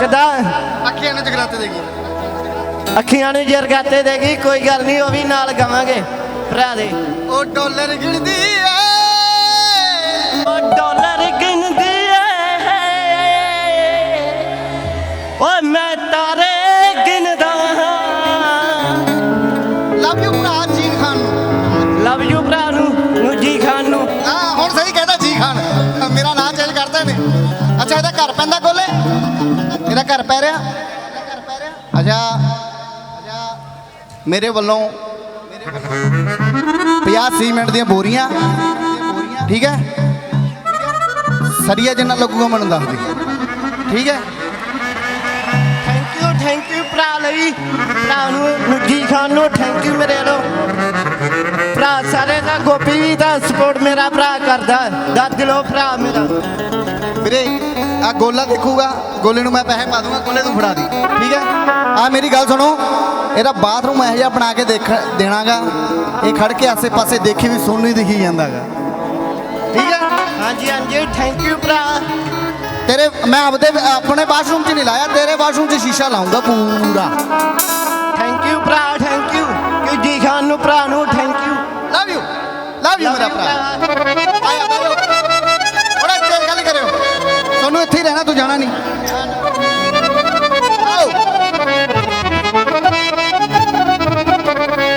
ਕਿਦਾਂ? ਅੱਖੀਆਂ ਨੇ ਜਗਰਾਤੇ ਦੇਗੀ ਅੱਖੀਆਂ ਨੂੰ ਜਰਗਾਤੇ ਦੇਗੀ ਕੋਈ ਗੱਲ ਨਹੀਂ ਉਹ ਵੀ ਨਾਲ ਗਾਵਾਂਗੇ। ਭਰਾ ਦੇ। ਉਹ ਡਾਲਰ ਗਿਣਦੀ ਏ। ਉਹ ਡਾਲਰ ਗਿਣਦੀ ਏ। ਓਏ ਮੈਂ ਤਾਰੇ ਗਿਣਦਾ ਹਾਂ। ਲਵ ਯੂ ਭਰਾ ਜੀਨ ਖਾਨ ਨੂੰ। ਲਵ ਯੂ ਭਰਾ ਨੂੰ ਨੂੰ ਜੀ ਖਾਨ ਨੂੰ। ਹਾਂ ਹੁਣ ਸਹੀ ਕਹਿੰਦਾ ਜੀ ਖਾਨ। ਮੇਰਾ ਨਾਂ ਚੇਂਜ ਕਰਦਾ ਨੇ ਅੱਛਾ ਇਹਦਾ ਘਰ ਪੈਂਦਾ ਕੋਲੇ? ਇਹਦਾ ਘਰ ਪੈ ਰਿਹਾ? ਅੱਛਾ। ਮੇਰੇ ਵੱਲੋਂ 50 ਸੀਮੈਂਟ ਦੀਆਂ ਬੋਰੀਆਂ। ਠੀਕ ਹੈ? ਸਰੀਆ ਜਿੰਨਾ ਲੱਗੂਗਾ ਮੈਨੂੰ ਦੱਸ ਦੇ। ਠੀਕ ਹੈ? ਥੈਂਕ ਯੂ ਥੈਂਕ ਯੂ ਭਰਾ ਲਈ। ਭਰਾ ਨੂੰ ਜੀ ਖਾਨ ਨੂੰ ਥੈਂਕ ਯੂ ਮੇਰੇ ਵੱਲੋਂ। ਭਰਾ ਸਾਰੇ ਦਾ ਗੋਪੀ ਦਾ ਸਪੋਰਟ ਮੇਰਾ ਭਰਾ ਕਰਦਾ। ਦਾ ਦਿਲੋਂ ਭਰਾ ਮੇਰਾ। ਵੀਰੇ ਆ ਗੋਲਾ ਦੇਖੂਗਾ। ਗੋਲੇ ਨੂੰ ਮੈਂ ਪੈਸੇ ਪਾ ਦੂੰਗਾ ਗੋਲੇ ਨੂੰ ਫੜਾ ਦੀ। ਠੀਕ ਹੈ? ਆ ਮੇਰੀ ਗੱਲ ਸੁਣੋ। ਇਹਦਾ ਬਾਥਰੂਮ ਇਹੋ ਜਿਹਾ ਬਣਾ ਕੇ ਦੇਖ ਦੇਣਾਗਾ। ਇਹ ਖੜ ਕੇ ਆਸੇ ਪਾਸੇ ਦੇਖੀ ਵੀ ਹੀ ਦਿਖੀ ਜਾਂਦਾਗਾ। ਠੀਕ ਹੈ? ਹਾਂਜੀ ਹਾਂਜੀ ਥੈਂਕ ਯੂ ਭਰਾ। ਤੇਰੇ ਮੈਂ ਆਪਦੇ ਆਪਣੇ ਬਾਥਰੂਮ 'ਚ ਨਹੀਂ ਲਾਇਆ ਤੇਰੇ ਬਾਥਰੂਮ 'ਚ ਸ਼ੀਸ਼ਾ ਲਾਉਂਗਾ ਪੂਰਾ। ਥੈਂਕ ਯੂ ਭਰਾ ਥੈਂਕ ਯੂ ਕਿ ਜੀ ਖਾਨ ਨੂੰ ਭਰਾ ਨੂੰ thank you love you love you ਮੇਰਾ ਭਰਾ। ਆਇਆ ਬਾਇਓ ਇੱਥੇ ਹੀ ਰਹਿਣਾ ਤੂੰ ਜਾਣਾ ਨਹੀਂ।